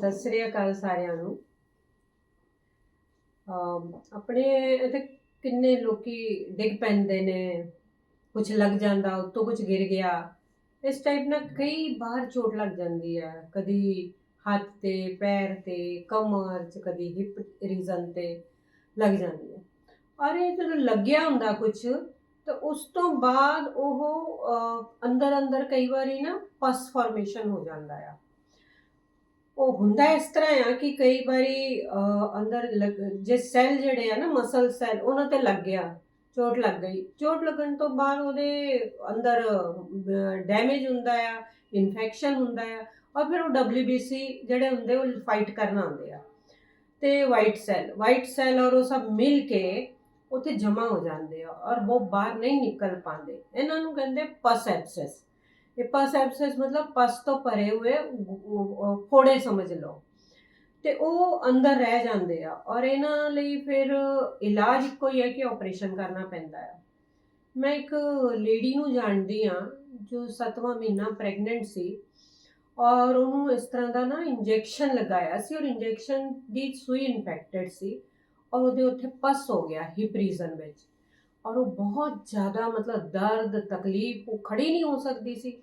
ਸਤਿ ਸ੍ਰੀ ਅਕਾਲ ਸਾਰਿਆਂ ਨੂੰ। ਆਪਣੇ ਇੱਥੇ ਕਿੰਨੇ ਲੋਕੀ ਡਿੱਗ ਪੈਂਦੇ ਨੇ ਕੁਝ ਲੱਗ ਜਾਂਦਾ, ਉੱਤੋਂ ਕੁਝ ਗਿਰ ਗਿਆ। ਇਸ ਟਾਈਪ ਨਾਲ ਕਈ ਵਾਰ ਚੋਟ ਲੱਗ ਜਾਂਦੀ ਹੈ ਕਦੀ ਹੱਥ ਤੇ, ਪੈਰ ਤੇ, ਕਮਰ 'ਚ, ਕਦੀ ਹਿਪ ਰੀਜਨ ਤੇ ਲੱਗ ਜਾਂਦੀ ਹੈ ਔਰ ਇਹ ਜਦੋਂ ਲੱਗਿਆ ਹੁੰਦਾ ਕੁਝ ਤਾਂ ਉਸ ਤੋਂ ਬਾਅਦ ਉਹ ਅੰਦਰ ਅੰਦਰ ਕਈ ਵਾਰੀ ਨਾ ਪਸ ਫਾਰਮੇਸ਼ਨ ਹੋ ਜਾਂਦਾ ਆ। ਉਹ ਹੁੰਦਾ ਇਸ ਤਰ੍ਹਾਂ ਆ ਕਿ ਕਈ ਵਾਰੀ ਅੰਦਰ ਲੱਗ- ਜੇ ਸੈੱਲ ਜਿਹੜੇ ਆ ਨਾ ਮਸਲ ਸੈੱਲ ਉਹਨਾਂ ਤੇ ਲੱਗ ਗਿਆ, ਚੋਟ ਲੱਗ ਗਈ। ਚੋਟ ਲੱਗਣ ਤੋਂ ਬਾਅਦ ਉਹਦੇ ਅੰਦਰ ਡੈਮੇਜ ਹੁੰਦਾ ਆ ਇਨਫੈਕਸ਼ਨ ਹੁੰਦਾ ਆ, ਔਰ ਫਿਰ ਉਹ WBC ਜਿਹੜੇ ਹੁੰਦੇ, ਉਹ ਫਾਈਟ ਕਰਨ ਆਉਂਦੇ ਆ। ਤੇ ਵਾਈਟ ਸੈੱਲ ਵਾਈਟ ਸੈੱਲ ਔਰ ਉਹ ਸਭ ਮਿਲ ਕੇ ਉੱਥੇ ਜਮਾ ਹੋ ਜਾਂਦੇ ਆ, ਔਰ ਉਹ ਬਾਹਰ ਨਹੀਂ ਨਿਕਲ ਪਾਉਂਦੇ। ਇਹਨਾਂ ਨੂੰ ਕਹਿੰਦੇ ਪਸ ਐਬਸੈਸ ਇਹ ਪਸ ਐਬਸੈਸ ਮਤਲਬ ਪਸ ਤੋਂ ਭਰੇ ਹੋਏ ਫੋੜੇ ਸਮਝ ਲਓ। ਤੇ ਉਹ ਅੰਦਰ ਰਹਿ ਜਾਂਦੇ ਆ ਔਰ ਇਹਨਾਂ ਲਈ ਫਿਰ ਇਲਾਜ ਇੱਕੋ ਹੀ ਹੈ ਕਿ ਆਪਰੇਸ਼ਨ ਕਰਨਾ ਪੈਂਦਾ ਆ। ਮੈਂ ਇੱਕ ਲੇਡੀ ਨੂੰ ਜਾਣਦੀ ਆ ਜੋ 7ਵਾਂ ਮਹੀਨਾ ਪ੍ਰੈਗਨੈਂਟ ਸੀ ਔਰ ਉਹਨੂੰ ਇਸ ਤਰ੍ਹਾਂ ਦਾ ਨਾ ਇੰਜੈਕਸ਼ਨ ਲਗਾਇਆ ਸੀ ਔਰ ਇੰਜੈਕਸ਼ਨ ਦੀ ਸੂਈ ਇਨਫੈਕਟਡ ਸੀ ਔਰ ਉਹਦੇ ਉੱਥੇ ਪਸ ਹੋ ਗਿਆ ਹਿਪ ਰੀਜਨ ਵਿੱਚ। ਔਰ ਉਹ ਬਹੁਤ ਜ਼ਿਆਦਾ ਮਤਲਬ ਦਰਦ, ਤਕਲੀਫ, ਉਹ ਖੜੀ ਨਹੀਂ ਹੋ ਸਕਦੀ ਸੀ।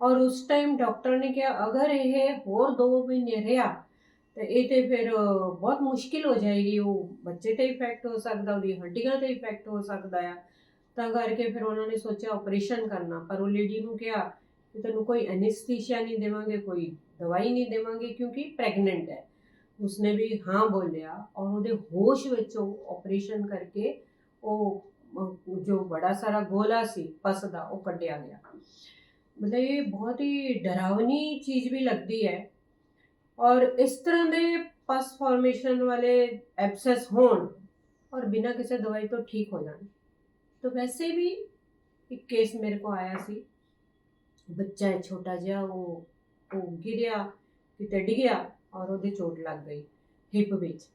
ਔਰ ਉਸ ਟਾਈਮ ਡਾਕਟਰ ਨੇ ਕਿਹਾ, ਅਗਰ ਇਹ ਹੋਰ 2 ਮਹੀਨੇ ਰਿਹਾ, ਤੇ ਇਹ ਤੇ ਫਿਰ ਬਹੁਤ ਮੁਸ਼ਕਿਲ ਹੋ ਜਾਏਗੀ। ਉਹ ਬੱਚੇ ਤੇ ਇਫੈਕਟ ਹੋ ਸਕਦਾ, ਉਹਦੀ ਹੱਡੀਆਂ ਤੇ ਇਫੈਕਟ ਹੋ ਸਕਦਾ ਆ। ਤਾਂ ਕਰਕੇ ਫਿਰ ਉਹਨਾਂ ਨੇ ਸੋਚਿਆ ਆਪਰੇਸ਼ਨ ਕਰਨਾ। ਪਰ ਉਹ ਲੇਡੀ ਨੂੰ ਕਿਹਾ ਕਿ ਤੈਨੂੰ ਕੋਈ ਐਨੈਸਥੀਸੀਆ ਨਹੀਂ ਦੇਵਾਂਗੇ, ਕੋਈ ਦਵਾਈ ਨਹੀਂ ਦੇਵਾਂਗੇ ਕਿਉਂਕਿ ਪ੍ਰੈਗਨੈਂਟ ਹੈ। ਉਸਨੇ ਵੀ ਹਾਂ ਬੋਲਿਆ ਔਰ ਉਹਦੇ ਹੋਸ਼ ਵਿੱਚ ਉਹ ਆਪਰੇਸ਼ਨ ਕਰਕੇ ਉਹ ਅ, ਜੋ ਬੜਾ ਸਾਰਾ ਗੋਲਾ ਸੀ ਪਸ ਦਾ ਉਹ ਕੱਢਿਆ ਗਿਆ। ਮਤਲਬ ਇਹ ਬਹੁਤ ਹੀ ਡਰਾਵਨੀ ਚੀਜ਼ ਵੀ ਲੱਗਦੀ ਹੈ। ਔਰ ਇਸ ਤਰ੍ਹਾਂ ਦੇ ਪਸ ਫਾਰਮੇਸ਼ਨ ਵਾਲੇ ਐਬਸੈਸ ਹੋਣ ਔਰ ਬਿਨਾਂ ਕਿਸੇ ਦਵਾਈ ਤੋਂ ਠੀਕ ਹੋ ਜਾਣ। ਤਾਂ ਵੈਸੇ ਵੀ ਇੱਕ ਕੇਸ ਮੇਰੇ ਕੋ ਆਇਆ ਸੀ। ਬੱਚਾ ਹੈ ਛੋਟਾ ਜਿਹਾ ਉਹ ਉਹ ਗਿਰਿਆ ਕਿਤੇ ਡਿੱਗਿਆ ਔਰ ਉਹਦੇ ਚੋਟ ਲੱਗ ਗਈ ਹਿੱਪ ਵਿੱਚ।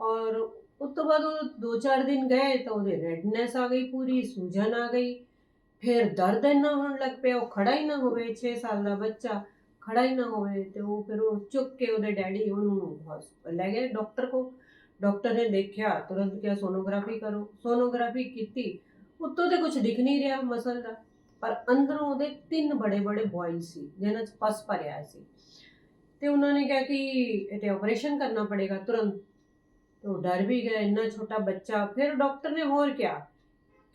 ਔਰ ਉਸ ਤੋਂ ਬਾਅਦ ਉਹ ਦੋ ਚਾਰ ਦਿਨ ਗਏ ਤਾਂ ਉਹਦੇ ਰੈਡਨੈਸ ਆ ਗਈ ਪੂਰੀ, ਸੂਜਨ ਆ ਗਈ। ਫਿਰ ਦਰਦ ਇੰਨਾ ਹੋਣ ਲੱਗ ਪਿਆ, ਉਹ ਖੜਾ ਹੀ ਨਾ ਹੋਵੇ 6 ਸਾਲ ਦਾ ਬੱਚਾ ਖੜਾ ਹੀ ਨਾ ਹੋਵੇ ਤੇ ਉਹ ਫਿਰ ਉਹ ਚੁੱਕ ਕੇ ਉਹਦੇ ਡੈਡੀ ਉਹਨੂੰ ਲੈ ਗਏ ਡਾਕਟਰ ਕੋ ਡਾਕਟਰ ਨੇ ਦੇਖਿਆ, ਤੁਰੰਤ ਕਿਹਾ ਸੋਨੋਗ੍ਰਾਫੀ ਕਰੋ। ਸੋਨੋਗ੍ਰਾਫੀ ਕੀਤੀ। ਉੱਤੋਂ ਤੇ ਕੁਝ ਦਿਖ ਨਹੀਂ ਰਿਹਾ ਮਸਲ ਦਾ, ਪਰ ਅੰਦਰੋਂ ਉਹਦੇ ਤਿੰਨ ਬੜੇ ਬੜੇ ਬੋਇਲ ਸੀ, ਜਿਹਨਾਂ 'ਚ ਪਸ ਭਰਿਆ ਸੀ। ਤੇ ਉਹਨਾਂ ਨੇ ਕਿਹਾ ਕਿ ਇਹ ਤੇ ਆਪਰੇਸ਼ਨ ਕਰਨਾ ਪੜੇਗਾ, ਤੁਰੰਤ। ਉਹ ਡਰ ਵੀ ਗਿਆ ਇੰਨਾ ਛੋਟਾ ਬੱਚਾ। ਫਿਰ ਡਾਕਟਰ ਨੇ ਹੋਰ ਕਿਹਾ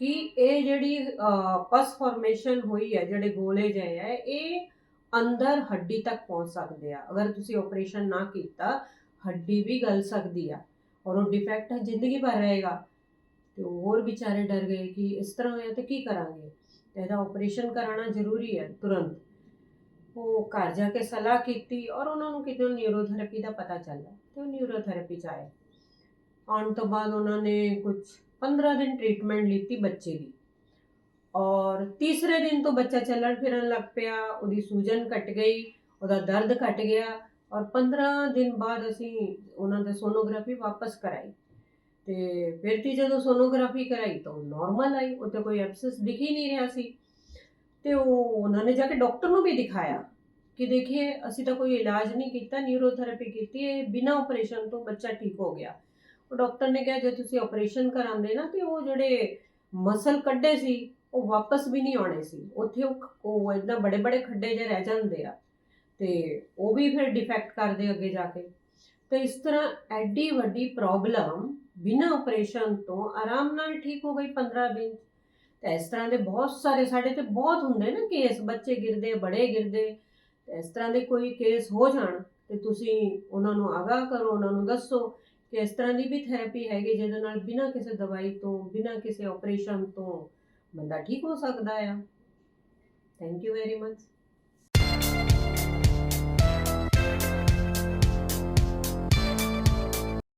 ਕਿ ਇਹ ਜਿਹੜੀ ਅਹ, ਪਸ ਫਾਰਮੇਸ਼ਨ ਹੋਈ ਹੈ ਜਿਹੜੇ ਗੋਲੇ ਜਿਹੇ ਹੈ ਇਹ ਅੰਦਰ ਹੱਡੀ ਤੱਕ ਪਹੁੰਚ ਸਕਦੇ ਆ। ਅਗਰ ਤੁਸੀਂ ਆਪਰੇਸ਼ਨ ਨਾ ਕੀਤਾ ਹੱਡੀ ਵੀ ਗਲ ਸਕਦੀ ਆ ਔਰ ਉਹ ਡਿਫੈਕਟ ਜ਼ਿੰਦਗੀ ਭਰ ਰਹੇਗਾ। ਤੇ ਉਹ ਹੋਰ ਵਿਚਾਰੇ ਡਰ ਗਏ ਕਿ ਇਸ ਤਰ੍ਹਾਂ ਹੋਇਆ ਤੇ ਕੀ ਕਰਾਂਗੇ? ਤੇ ਇਹਦਾ ਆਪਰੇਸ਼ਨ ਕਰਾਉਣਾ ਜ਼ਰੂਰੀ ਹੈ ਤੁਰੰਤ। ਉਹ ਘਰ ਜਾ ਕੇ ਸਲਾਹ ਕੀਤੀ ਔਰ ਉਹਨਾਂ ਨੂੰ ਕਿਤੇ ਨਿਊਰੋਥੈਰੇਪੀ ਦਾ ਪਤਾ ਚੱਲਿਆ ਤੇ ਉਹ ਨਿਊਰੋਥੈਰੇਪੀ ਚ ਆਏ। ਆਉਣ ਤੋਂ ਬਾਅਦ ਉਹਨਾਂ ਨੇ ਕੁਝ 15 ਦਿਨ ਟ੍ਰੀਟਮੈਂਟ ਲਿੱਤੀ ਬੱਚੇ ਦੀ। ਔਰ ਤੀਸਰੇ ਦਿਨ ਤੋਂ ਬੱਚਾ ਚੱਲਣ ਫਿਰਨ ਲੱਗ ਪਿਆ, ਉਹਦੀ ਸੂਜਨ ਘਟ ਗਈ, ਉਹਦਾ ਦਰਦ ਘਟ ਗਿਆ ਔਰ 15 ਦਿਨ ਬਾਅਦ ਅਸੀਂ ਉਹਨਾਂ ਦੇ ਸੋਨੋਗ੍ਰਾਫੀ ਵਾਪਸ ਕਰਾਈ। ਤੇ ਫਿਰ ਤੀ ਜਦੋਂ ਸੋਨੋਗ੍ਰਾਫੀ ਕਰਾਈ ਤਾਂ ਉਹ ਨਾਰਮਲ ਆਈ ਉੱਤੇ ਕੋਈ ਐਬਸੈਸ ਦਿਖ ਹੀ ਨਹੀਂ ਰਿਹਾ ਸੀ। ਤੇ ਉਹ ਉਹਨਾਂ ਨੇ ਜਾ ਕੇ ਡਾਕਟਰ ਨੂੰ ਵੀ ਦਿਖਾਇਆ ਕਿ ਦੇਖੀਏ, ਅਸੀਂ ਤਾਂ ਕੋਈ ਇਲਾਜ ਨਹੀਂ ਕੀਤਾ ਨਿਊਰੋਥੈਰੇਪੀ ਕੀਤੀ ਹੈ, ਬਿਨਾਂ ਆਪਰੇਸ਼ਨ ਤੋਂ ਬੱਚਾ ਠੀਕ ਹੋ ਗਿਆ। ਉਹ ਡਾਕਟਰ ਨੇ ਕਿਹਾ ਜੇ ਤੁਸੀਂ ਆਪਰੇਸ਼ਨ ਕਰਾਉਂਦੇ ਨਾ ਤੇ ਉਹ ਜਿਹੜੇ ਮਸਲ ਕੱਢੇ ਸੀ, ਉਹ ਵਾਪਸ ਵੀ ਨਹੀਂ ਆਉਣੇ ਸੀ। ਉੱਥੇ ਉਹ ਉਹ ਇਦਾਂ ਬੜੇ ਬੜੇ ਖੱਡੇ ਜਿਹੇ ਰਹਿ ਜਾਂਦੇ ਆ। ਤੇ ਉਹ ਵੀ ਫਿਰ ਡਿਫੈਕਟ ਕਰਦੇ ਅੱਗੇ ਜਾ ਕੇ। ਤੇ ਇਸ ਤਰ੍ਹਾਂ ਐਡੀ ਵੱਡੀ ਪ੍ਰੋਬਲਮ ਬਿਨਾਂ ਆਪਰੇਸ਼ਨ ਤੋਂ ਆਰਾਮ ਨਾਲ ਠੀਕ ਹੋ ਗਈ 15 ਦਿਨ। 'ਚ। ਤੇ ਇਸ ਤਰ੍ਹਾਂ ਦੇ ਬਹੁਤ ਸਾਰੇ, ਸਾਡੇ ਤੇ ਬਹੁਤ ਹੁੰਦੇ ਨਾ ਕੇਸ ਬੱਚੇ ਗਿਰਦੇ, ਬੜੇ ਗਿਰਦੇ। ਇਸ ਤਰ੍ਹਾਂ ਦੇ ਕੋਈ ਕੇਸ ਹੋ ਜਾਣ ਤੇ ਤੁਸੀਂ ਉਹਨਾਂ ਨੂੰ ਆਗਾਹ ਕਰੋ, ਉਹਨਾਂ ਨੂੰ ਦੱਸੋ। ਕਿ ਇਸ ਤਰ੍ਹਾਂ ਦੀ ਵੀ ਥੈਰੇਪੀ ਹੈਗੀ ਜਿਹਦੇ ਨਾਲ ਬਿਨਾਂ ਕਿਸੇ ਦਵਾਈ ਤੋਂ, ਬਿਨਾਂ ਕਿਸੇ ਆਪਰੇਸ਼ਨ ਤੋਂ ਬੰਦਾ ਠੀਕ ਹੋ ਸਕਦਾ ਆ। Thank you very much